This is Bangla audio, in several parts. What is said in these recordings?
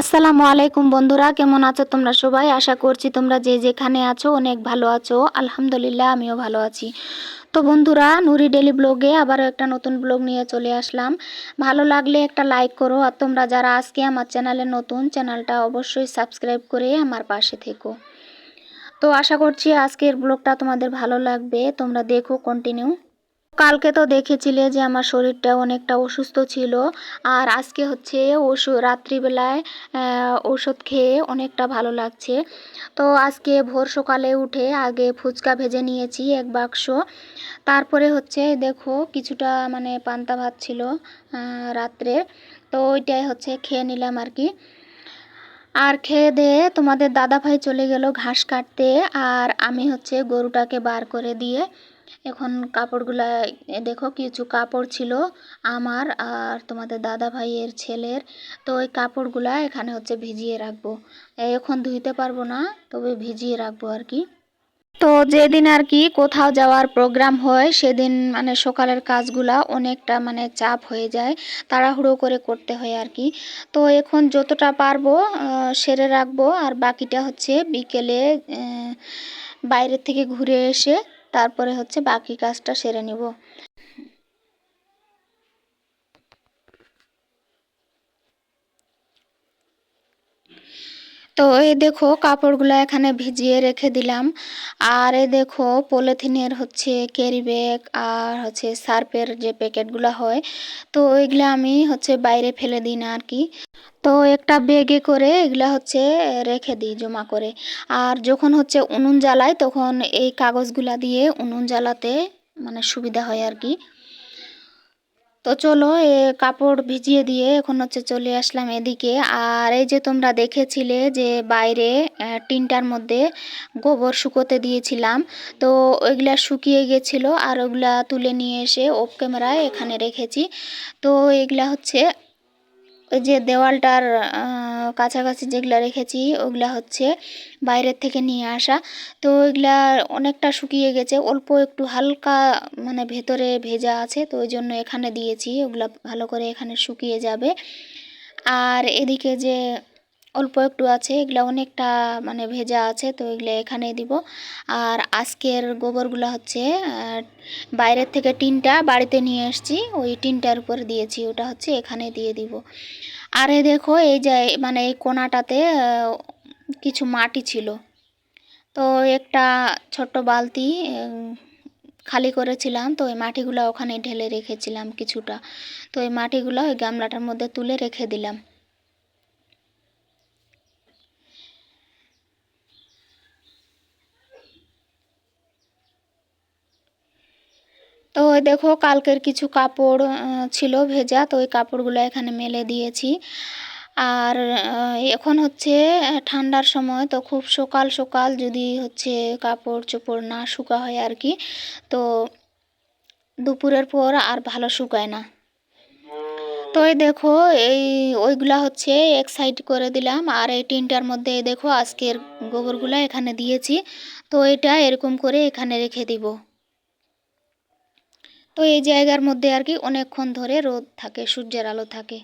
আসসালামু আলাইকুম বন্ধুরা, কেমন আছো তোমরা সবাই? আশা করছি তোমরা যে যেখানে আছো অনেক ভালো আছো। আলহামদুলিল্লাহ, আমিও ভালো আছি। তো বন্ধুরা, নুরি ডেলি ব্লগে আবারও একটা নতুন ব্লগ নিয়ে চলে আসলাম। ভালো লাগলে একটা লাইক করো, আর তোমরা যারা আজকে আমার চ্যানেলে নতুন, চ্যানেলটা অবশ্যই সাবস্ক্রাইব করে আমার পাশে থেকো। তো আশা করছি আজকের ব্লগটা তোমাদের ভালো লাগবে। তোমরা দেখো কন্টিনিউ কালকে তো দেখেছিলে যে আমার শরীরটা অনেকটা অসুস্থ ছিল। আর আজকে হচ্ছে ওষুধ রাত্রিবেলায় ওষুধ খেয়ে অনেকটা ভালো লাগছে। তো আজকে ভোর সকালে উঠে আগে ফুচকা ভেজে নিয়েছি এক বাক্স। তারপরে হচ্ছে দেখো কিছুটা মানে পান্তা ভাত ছিল রাত্রে। তো ওইটাই হচ্ছে খেয়ে নিলাম আর কি। আর খেয়ে দিয়ে তোমাদের দাদা ভাই চলে গেল ঘাস কাটতে। আর আমি হচ্ছে গরুটাকে বার করে দিয়ে এখন কাপড়গুলা দেখো কিছু কাপড় ছিল আমার আর তোমাদের দাদা ভাইয়ের ছেলের। তো ওই কাপড়গুলা এখানে হচ্ছে ভিজিয়ে রাখব। এখন ধুইতে পারব না, তবে ভিজিয়ে রাখব আর কি। তো যেদিন আর কি কোথাও যাওয়ার প্রোগ্রাম হয়, সেদিন মানে সকালের কাজগুলা অনেকটা মানে চাপ হয়ে যায়, তাড়াহুড়ো করে করতে হয় আর কি। তো এখন যতটা পারব সেরে রাখব। আর বাকিটা হচ্ছে বিকেলে বাইরে থেকে ঘুরে এসে তারপরে হচ্ছে বাকি কাজটা সেরে নিব। তো এই দেখো কাপড়গুলো এখানে ভিজিয়ে রেখে দিলাম। আর এই দেখো পলিথিনের হচ্ছে ক্যারি ব্যাগ আর হচ্ছে সার্ফের যে প্যাকেটগুলো হয়, তো ওইগুলো আমি হচ্ছে বাইরে ফেলে দিই না আর কি তো একটা ব্যাগে করে এগুলা হচ্ছে রেখে দিই জমা করে। আর যখন হচ্ছে উনুন জ্বালাই তখন এই কাগজগুলা দিয়ে উনুন জ্বালাতে মানে সুবিধা হয় আর কি তো চলো এ কাপড় ভিজিয়ে দিয়ে এখন হচ্ছে চলে আসলাম এদিকে। আর এই যে তোমরা দেখেছিলে যে বাইরে টিনটার মধ্যে গোবর শুকোতে দিয়েছিলাম। তো ওইগুলা শুকিয়ে গেছিল আর ওগুলা তুলে নিয়ে এসে অফ ক্যামেরায় এখানে রেখেছি। তো এগুলা হচ্ছে ওই যে দেওয়ালটার কাছাকাছি যেগুলো রেখেছি, ওগুলা হচ্ছে বাইরের থেকে নিয়ে আসা। তো ওইগুলা অনেকটা শুকিয়ে গেছে, অল্প একটু হালকা মানে ভেতরে ভেজা আছে, তো ওই জন্য এখানে দিয়েছি। ওগুলা ভালো করে এখানে শুকিয়ে যাবে। আর এদিকে যে অল্প একটু আছে, এগুলা অনেকটা মানে ভেজা আছে, তো এগুলো এখানে দিব। আর আজকের গোবরগুলো হচ্ছে বাইরের থেকে টিনটা বাড়িতে নিয়ে এসেছি ওই টিনটার উপর দিয়েছি, ওটা হচ্ছে এখানে দিয়ে দিব। আর এই দেখো, এই যে মানে এই কোনাটাতে কিছু মাটি ছিল। তো একটা ছোট্ট বালতি খালি করেছিলাম, তো ওই মাটিগুলো ওখানে ঢেলে রেখেছিলাম কিছুটা। তো এই মাটিগুলো ওই গামলাটার মধ্যে তুলে রেখে দিলাম। তো দেখো কালকের কিছু কাপড় ছিল ভেজা, তো ওই কাপড়গুলো এখানে মেলে দিয়েছি। আর এখন হচ্ছে ঠান্ডার সময়, তো খুব সকাল সকাল যদি হচ্ছে কাপড় চোপড় না শুকা হয় আর কি, তো দুপুরের পর আর ভালো শুকায় না। তো এই দেখো, এই ওইগুলা হচ্ছে এক সাইড করে দিলাম, আর এই টিনটার মধ্যে দেখো আজকের গোবরগুলা এখানে দিয়েছি, তো এটা এরকম করে এখানে রেখে দিব। তো এই জায়গার মধ্যে আর কি অনেকক্ষণ ধরে রোদ থাকে, সূর্যের আলো থাকে।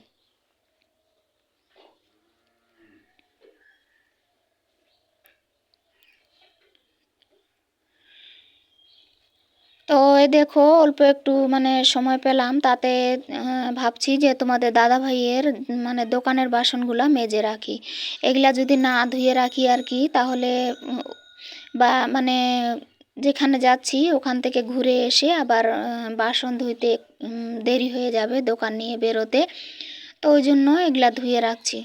তো এই দেখো, অল্প একটু মানে সময় পেলাম, তাতে ভাবছি যে তোমাদের দাদা ভাইয়ের মানে দোকানের বাসনগুলা মেজে রাখি। এগুলা যদি না ধুয়ে রাখি আর কি, তাহলে বা মানে যেখানে যাচ্ছি, ওখান থেকে ঘুরে এসে আবার বাসন ধুইতে দেরি হয়ে যাবে দোকান নিয়ে বেরোতে। তো ওই জন্য এগুলা ধুয়ে রাখছি।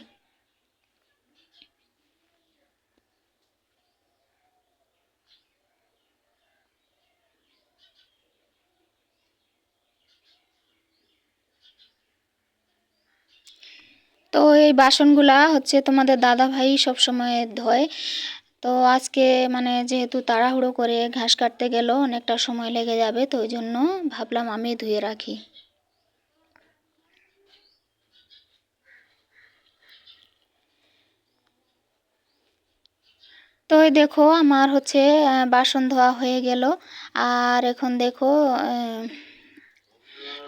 তো এই বাসনগুলা হচ্ছে তোমাদের দাদা ভাই সব সময় ধোয়। তো আজকে মানে যেহেতু তাড়াহুড়ো করে ঘাস কাটতে গেল, অনেকটা সময় লেগে যাবে, তো ওই জন্য ভাবলাম আমি ধুয়ে রাখি। তো দেখো, আমার হচ্ছে বাসন ধোয়া হয়ে গেল। আর এখন দেখো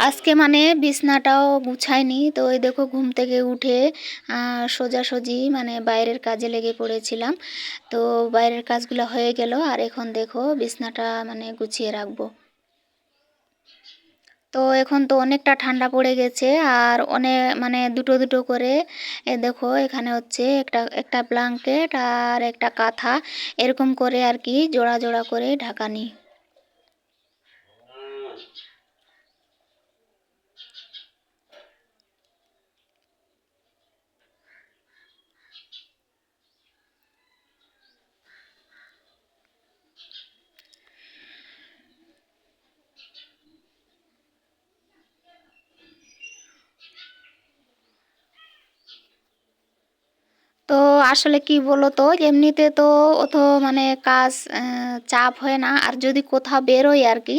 আজকে মানে বিছনাটাও গুছাইনি। তো ওই দেখো ঘুম থেকে উঠে সোজাসুজি মানে বাইরের কাজে লেগে পড়েছিলাম। তো বাইরের কাজগুলো হয়ে গেল আর এখন দেখো বিছনাটা মানে গুছিয়ে রাখব। তো এখন তো অনেকটা ঠান্ডা পড়ে গেছে আর অনেক মানে দুটো দুটো করে দেখো এখানে হচ্ছে একটা একটা ব্ল্যাঙ্কেট আর একটা কাঁথা, এরকম করে আর কি জোড়া জোড়া করে ঢাকা নিই তো আসলে কি বলো তো এমনিতে তো অত মানে কাজ চাপ হয় না। আর যদি কোথাও বেরোই আর কি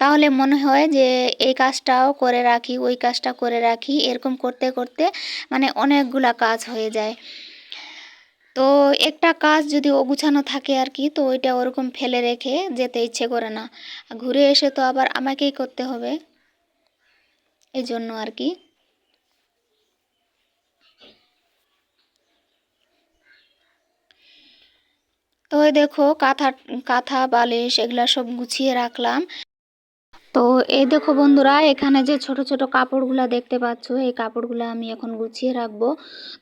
তাহলে মনে হয় যে এই কাজটাও করে রাখি, ওই কাজটা করে রাখি। এরকম করতে করতে মানে অনেকগুলা কাজ হয়ে যায়। তো একটা কাজ যদি অগুছানো থাকে আর কি তো ওইটা ওরকম ফেলে রেখে যেতে ইচ্ছে করে না। ঘুরে এসে তো আবার আমাকেই করতে হবে। এই জন্য আর কি ওই দেখো কাঁথা কাঁথা, বালিশ এগুলা সব গুছিয়ে রাখলাম। তো এই দেখো বন্ধুরা, এখানে যে ছোট ছোট কাপড়গুলা দেখতে পাচ্ছ, এই কাপড়গুলো আমি এখন গুছিয়ে রাখব।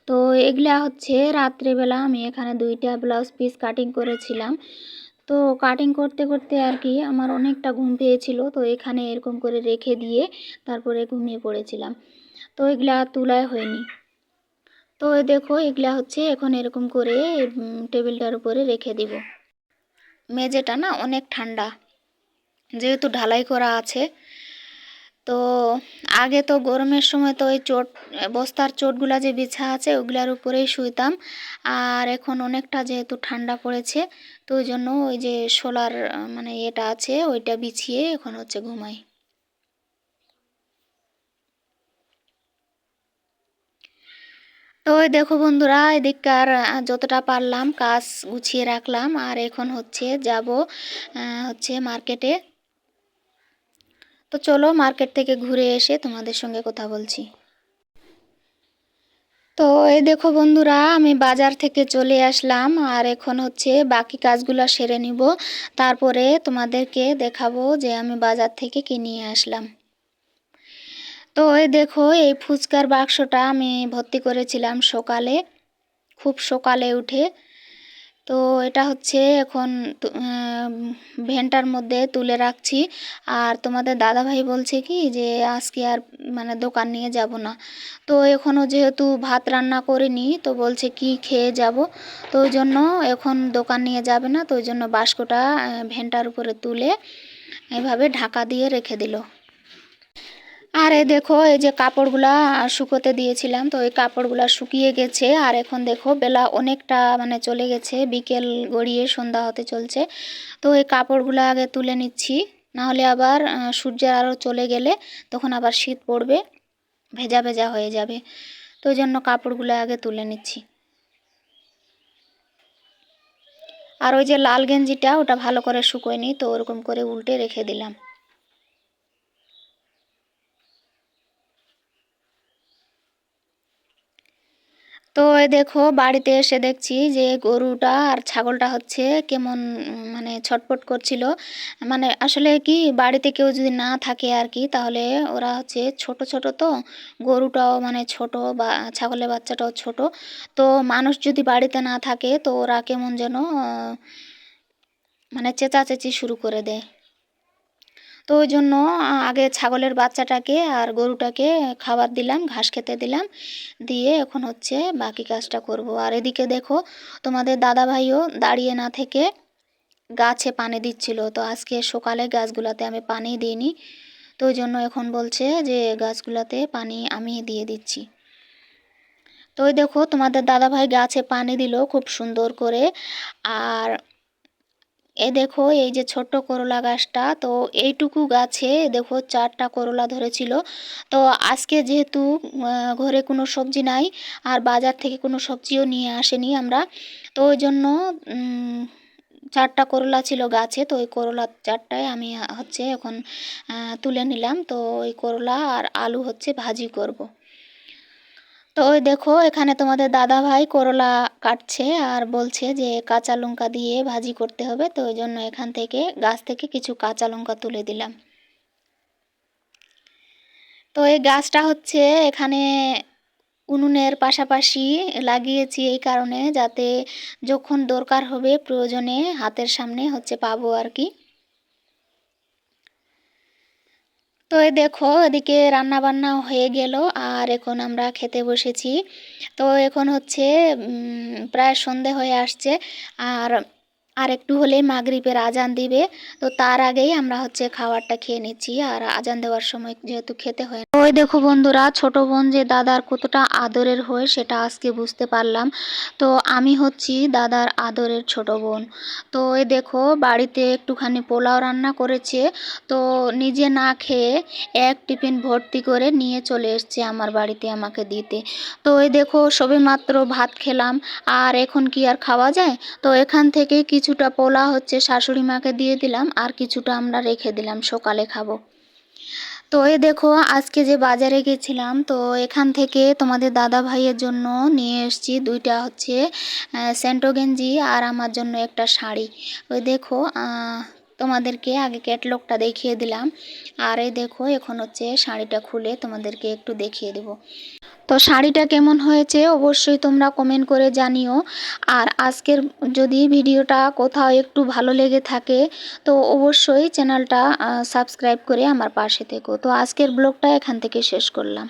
তো এগুলা হচ্ছে রাত্রেবেলা আমি এখানে দুইটা ব্লাউজ পিস কাটিং করেছিলাম। তো কাটিং করতে করতে আর কি আমার অনেকটা ঘুম পেয়েছিল, তো এখানে এরকম করে রেখে দিয়ে তারপরে ঘুমিয়ে পড়েছিলাম। তো এগুলা তুলায় হয়নি। তো দেখো এগুলা হচ্ছে এখন এরকম করে টেবিলটার উপরে রেখে দিব। মেঝেটা না অনেক ঠান্ডা, যেহেতু ঢালাই করা আছে। তো আগে তো গরমের সময় তো ওই চোট, বস্তার চোটগুলা যে বিছা আছে ওগুলার উপরেই শুইতাম। আর এখন অনেকটা যেহেতু ঠান্ডা পড়েছে, তো ওই জন্য ওই যে সোলার মানে এটা আছে, ওইটা বিছিয়ে এখন হচ্ছে ঘুমাই। তো দেখো বন্ধুরা, এদিককার যতটা পারলাম কাজ গুছিয়ে রাখলাম। আর এখন হচ্ছে যাব হচ্ছে মার্কেটে। তো চলো মার্কেট থেকে ঘুরে এসে তোমাদের সঙ্গে কথা বলছি। তো এই দেখো বন্ধুরা, আমি বাজার থেকে চলে আসলাম। আর এখন হচ্ছে বাকি কাজগুলো সেরে নিব। তারপরে তোমাদেরকে দেখাবো যে আমি বাজার থেকে কি নিয়ে আসলাম। তো এই দেখো, এই ফুচকার বাক্সটা আমি ভর্তি করেছিলাম সকালে, খুব সকালে উঠে। তো এটা হচ্ছে এখন ভেন্টার মধ্যে তুলে রাখছি। আর তোমাদের দাদাভাই বলছে কি যে, আজকে আর মানে দোকান নিয়ে যাব না। তো এখনও যেহেতু ভাত রান্না করিনি, তো বলছে কি খেয়ে যাব। তো ওই জন্য এখন দোকান নিয়ে যাবে না, তো ওই জন্য বাস্কটা ভেন্টার উপরে তুলে এভাবে ঢাকা দিয়ে রেখে দিল। আর দেখো, এই যে কাপড়গুলা শুকোতে দিয়েছিলাম, তো এই কাপড়গুলা শুকিয়ে গেছে, আর এখন দেখো বেলা অনেকটা মানে চলে গেছে, বিকেল গড়িয়ে সন্ধ্যা হতে চলছে, তো এই কাপড়গুলো আগে তুলে নিচ্ছি, নাহলে আবার সূর্যের আলো চলে গেলে তখন আবার শীত পড়বে, ভেজা ভেজা হয়ে যাবে, তো ওই জন্য কাপড়গুলো আগে তুলে নিচ্ছি। আর ওই যে লাল গেঞ্জিটা, ওটা ভালো করে শুকোয়নি, তো ওরকম করে উল্টে রেখে দিলাম। তো দেখো, বাড়িতে এসে দেখছি যে গরুটা আর ছাগলটা হচ্ছে কেমন মানে ছটপট করছিল। মানে আসলে কি, বাড়িতে কেউ যদি না থাকে আর কি তাহলে ওরা হচ্ছে ছোট ছোট তো, গরুটাও মানে ছোট বা ছাগলের বাচ্চাটাও ছোট। তো মানুষ যদি বাড়িতে না থাকে, তো ওরা কেমন যেন মানে চেঁচাচেঁচি শুরু করে দেয়। তো ওই জন্য আগে ছাগলের বাচ্চাটাকে আর গরুটাকে খাবার দিলাম, ঘাস খেতে দিলাম, দিয়ে এখন হচ্ছে বাকি কাজটা করব। আর এদিকে দেখো, তোমাদের দাদা ভাইও দাঁড়িয়ে না থেকে গাছে পানি দিচ্ছিল। তো আজকে সকালে গাছগুলাতে আমি পানি দিইনি। তো ওই জন্য এখন বলছে যে গাছগুলাতে পানি আমি দিয়ে দিচ্ছি। তো ওই দেখো, তোমাদের দাদা ভাই গাছে পানি দিল খুব সুন্দর করে। আর এ দেখো, এই যে ছোট্ট করলা গাছটা, তো এইটুকু গাছে দেখো চারটা করলা ধরেছিল তো আজকে যেহেতু ঘরে কোনো সবজি নাই, আর বাজার থেকে কোনো সবজিও নিয়ে আসেনি আমরা, তো ওই জন্য চারটা করলা ছিল গাছে, তো ওই করলা চারটায় আমি হচ্ছে এখন তুলে নিলাম তো ওই করলা আর আলু হচ্ছে ভাজি করব। তো ওই দেখো, এখানে তোমাদের দাদা ভাই করলা কাটছে আর বলছে যে কাঁচা লঙ্কা দিয়ে ভাজি করতে হবে। তো ওই জন্য এখান থেকে, গাছ থেকে কিছু কাঁচা লঙ্কা তুলে দিলাম। তো এই গাছটা হচ্ছে এখানে উনুনের পাশাপাশি লাগিয়েছি এই কারণে, যাতে যখন দরকার হবে প্রয়োজনে হাতের সামনে হচ্ছে পাবো আর কি। তো দেখো, এদিকে রান্না বান্না হয়ে গেল, আর এখন আমরা খেতে বসেছি। তো এখন হচ্ছে প্রায় সন্ধে হয়ে আসছে, আর আর একটু হলেই মাগরিবের আজান দিবে। তো তার আগেই আমরা হচ্ছে খাবারটা খেয়ে নিচ্ছি। আর আজান দেওয়ার সময় যেহেতু খেতে হয় ওই দেখো বন্ধুরা, ছোট বোন যে দাদার কতটা আদরের হয় সেটা আজকে বুঝতে পারলাম। তো আমি হচ্ছি দাদার আদরের ছোট বোন। তো ওই দেখো, বাড়িতে একটুখানি পোলাও রান্না করেছে। তো নিজে না খেয়ে এক টিফিন ভর্তি করে নিয়ে চলে এসছে আমার বাড়িতে আমাকে দিতে। তো ওই দেখো সবে মাত্র ভাত খেলাম। আর এখন কি আর খাওয়া যায়? তো এখান থেকে কিছুটা পোলা হচ্ছে শাশুড়ি মাকে দিয়ে দিলাম, আর কিছুটা আমরা রেখে দিলাম, সকালে খাব। তো এ দেখো, আজকে যে বাজারে গেছিলাম, তো এখান থেকে তোমাদের দাদা ভাইয়ের জন্য নিয়ে এসছি দুইটা হচ্ছে স্যান্টো গেঞ্জি আর আমার জন্য একটা শাড়ি। ওই দেখো তোমাদেরকে আগে ক্যাটলগটা দেখিয়ে দিলাম। আর এই দেখো, এখন হচ্ছে শাড়িটা খুলে তোমাদেরকে একটু দেখিয়ে দেবো। তো শাড়িটা কেমন হয়েছে অবশ্যই তোমরা কমেন্ট করে জানিও। আর আজকের যদি ভিডিওটা কোথাও একটু ভালো লেগে থাকে, তো অবশ্যই চ্যানেলটা সাবস্ক্রাইব করে আমার পাশে থেকো। তো আজকের ব্লগটা এখান থেকে শেষ করলাম।